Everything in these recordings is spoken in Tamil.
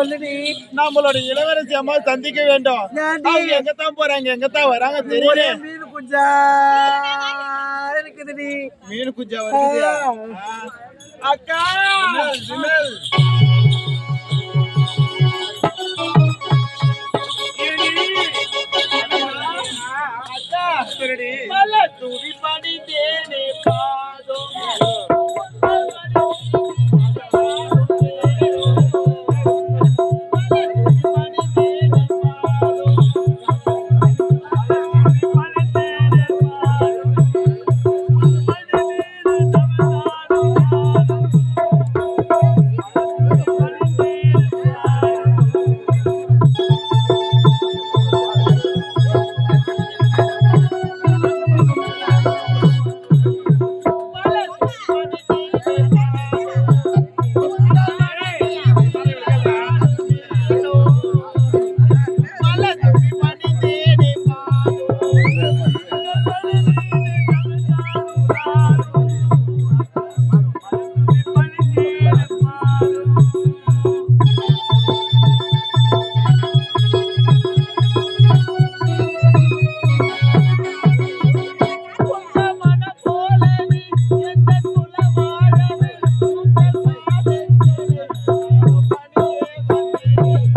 சொல்லுடி. நம்மளோட இளவரசி அம்மா சந்திக்க வேண்டும்? அவங்க எங்கத்தான் போறாங்க எங்கத்தான் வராங்க தெரியல. மீன் குஞ்சா இருக்குதுடி. மீன் குஞ்சா வருது அக்கா. அக்கா! துடி படி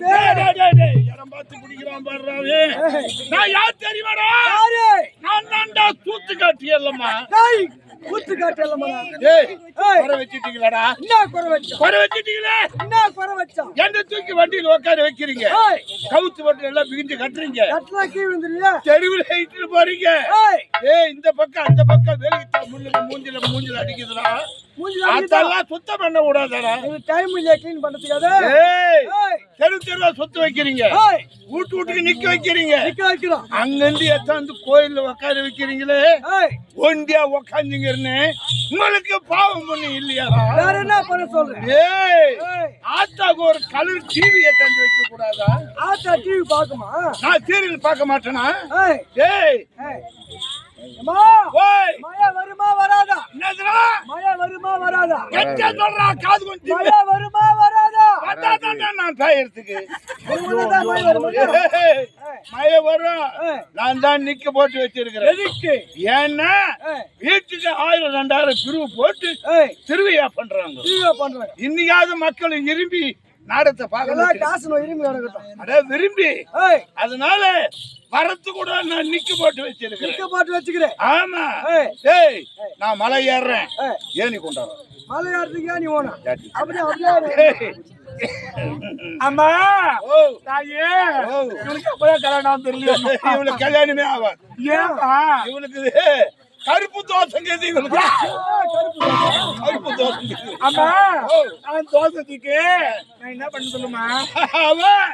டேய், டேய், இடம் பார்த்து பிடிக்கிறான் பாடுறாவே நான் யார் தெரியுமாடா? நான் தான்டா தூத்து காட்டியல்லம்மா டேய் கூத்து காட்டலம்மா டேய் ஏய். குறை வச்சிட்டீங்களாடா என்ன குறை வச்சோம் குறை வச்சிட்டீங்களே என்ன குறை வச்சோம் என்ன தூக்கி வண்டியில் உட்கார வைக்கிறீங்க? கவுத்து வண்டி எல்லாம் பிரிஞ்சு கட்டுறீங்க. கட்டலா கீ வந்துருவியா தெருவில் இட்டுட்டு போறீங்க. ஏய். ஏய் இந்த பக்கம் அந்த பக்கம் வெளியிட்ட முள்ளுல மூஞ்சில மூஞ்சில அடிக்குதுடா? அதெல்லாம் சுத்தம் பண்ண கூடாதாடா. இது டைம் இல்லையா க்ளீன் ஏய். ஏய். தெரு தெருவா சுத்த வைக்கிறீங்க. வீட்டு வீட்டுக்கு நிக்க வைக்கிறீங்க. நிக்க வைக்கிறோம். அங்கிருந்து எத்தாந்து கோயில்ல உட்கார வைக்கிறீங்களே? ஒண்டியா உக்காந்துங்கிறன்னு உங்களுக்கு பாவம் பண்ணி இல்லையாடா வேற என்ன பண்ண சொல்றேன்? ஏய் ஆத்தாக்கு ஒரு கலர் டிவி எத்தாந்து வைக்க கூடாதா ஆத்தா டிவி பாக்குமா நான் சீரியல் பார்க்க மாட்டேனா? ஏய். மழை வருமா வராதா? என்னதுடா? மழை வருமா வராதா? கெட்ட சொல்றா? காது கொஞ்சம் மழை வருமா நான் உங்களுக்குதான் மழை வருமா. நான் தான் நிக்க போட்டு வச்சிருக்கிறேன். எதுக்கு? ஏன்னா வீட்டுக்கு ஆயிரம் ரெண்டாயிரம் பிரிவு போட்டு ஏய். திருவிழா பண்றாங்க. டிவியை பண்றாங்க. இன்னைக்காவது மக்கள் விரும்பி நாடகத்தை எல்லாம் பார்க்கலாம் காசு கிடக்கட்டும் அட விரும்பி. அதனால வரத்து கூட நான் நிக்க போட்டு வச்சிருக்கிறேன். நிக்க போட்டு வச்சுக்கிறேன். ஆமா. ஏய். நான் மலை ஏறுறேன். ஏனி கொண்டாடுறேன். மழை ஏறதுக்கு நீ ஓனா. அப்படியே அப்படியே. அம்மா தாயே இவனுக்கு அப்பதான் கல்யாணம் தெரியல இவளுக்கு கல்யாணமே ஆகாது. ஏன்பா இவளுக்கு கருப்பு தோசை கேது இவளுக்கு கருப்பு தோசை. அம்மா. அவன் தோசத்துக்கு நான் என்ன பண்ண சொல்லுமா? அவன்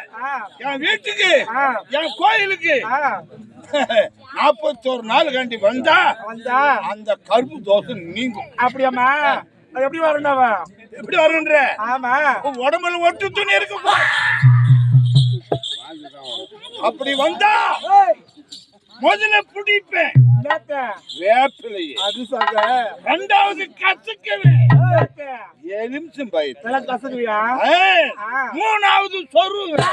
என் வீட்டுக்கு. என் கோயிலுக்கு நாற்பத்தோரு நாள் கண்டி வந்தா வந்தா. அந்த கருப்பு தோசை நீங்கும். அப்படியாம்மா? அது எப்படி வரணும் எப்படி வரணுன்ற ஆமா. உடம்புல ஒட்டு துணி இருக்கு. அப்படி வந்தா முதல்ல பிடிப்பேன். வேப்பிலையே. அது சொல்ற ரெண்டாவது என்னத்த? எலுமிச்சம் பயிர் கசக்குவியா. மூணாவது சொருவேன்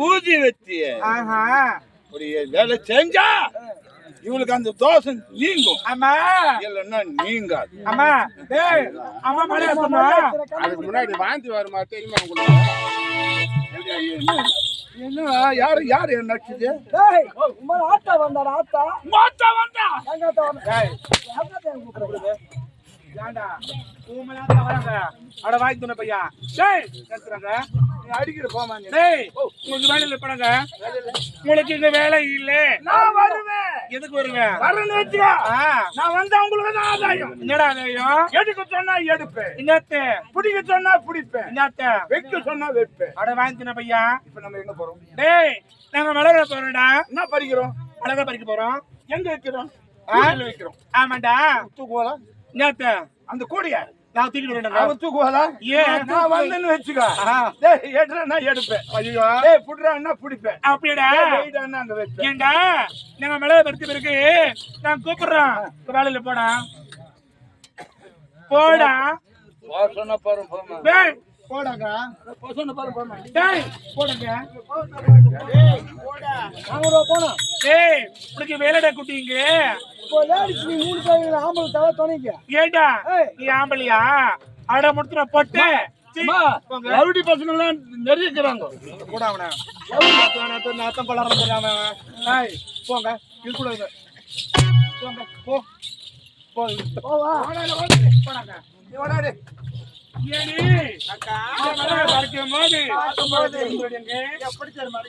ஊதி ஆஹா. இப்படி வேலை செஞ்சா இவளுக்கு அந்த தோசை நீங்கும். அம்மா இல்லைன்னா நீங்காது. அம்மா டேய் அம்மா மழை சொன்னா அதுக்கு முன்னாடி வாந்தி வருமா தெரியுமா உங்களுக்கு? என்ன யாரு யாரு என்ன நடிச்சது? டேய் உமா ஆத்தா வந்தாடா ஆத்தா. மொத்த வந்தா? எங்க ஆத்தா வந்தா? எங்க ஆத்தா எங்க கூப்பிடுறது? ஏண்டா உன் மேல தான் வராங்க. அட வாங்கி துணை பையா. டேய் கத்துறாங்க அடிக்கிற போமா நீ. டேய் உங்களுக்கு உங்களுக்கு இங்க வேலை இல்ல. நான் வருவேன். எதுக்கு வருவேன் வரேன்னு வச்சுக்கோ. நான் வந்தா உங்களுக்கு தான் ஆதாயம். என்னடா அதையும் எடுக்க சொன்னா எடுப்பேன். என்னத்த? பிடிக்க சொன்னா பிடிப்பேன். என்னத்த? வைக்க சொன்னா வைப்பேன். அட வாங்கின பையா. இப்ப நம்ம எங்க போறோம்? டேய் நாங்க மலர போறோம்டா. என்ன பறிக்கிறோம்? அழகா பறிக்க போறோம். எங்க வைக்கிறோம்? வைக்கிறோம். ஆமாண்டா. தூக்குவாளா என்னத்த? அந்த கூடைய. நான் தூக்கிட்டு வரேன்டா. அவன் தூக்குவாளா? ஏன்? நான் வந்தேன்னு வச்சுக்கோ. டேய் எடுப்பேன். ஐயோ. டேய் புடுறான்னா பிடிப்பேன். அப்படியேடா? வெயிடான்னா அங்க வைப்பேன். ஏண்டா? நாங்க மலர பறிச்ச பிறகு நான் கூப்பிடுறோம் வேலையில போடா. போடா. போ சொன்னா பாரு போமா டேய் போடாங்க போ சொன்ன பாரு போமா டேய் போடுங்க. டேய் போடா. நாங்க போனோம் டேய் உனக்கு வேலைடா குட்டிங்க இப்போ லேடிஸ் நீ மூணு கையில ஆம்பளை தவிர துணைக்கு. ஏண்டா? ஏய். நீ ஆம்பளையா? அட முடிச்சுன பொட்டு. போங்க. ரவுடி பசங்க எல்லாம் நிறைய இருக்கிறாங்க கூட அவன நாத்தம் பலரம் தெரியாம ஏய் போங்க இது கூட. போங்க போ. போ போவா போனாங்க பறிக்கும் போது. எப்படி தெரியுமா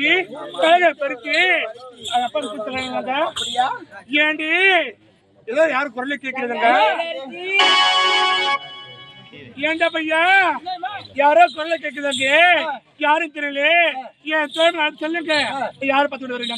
மழை வந்தாச்சு கழுதை அது அப்பா கொடுத்துறாங்க ஏண்டி? ஏதோ யாரும் குரல கேட்கறதுங்க ஏண்டா பையா? யாரோ குரல கேக்குதாங்க? யாரும் தெரியல. என் தோழ சொல்லுங்க. யாரு பார்த்துட்டு வரீங்க?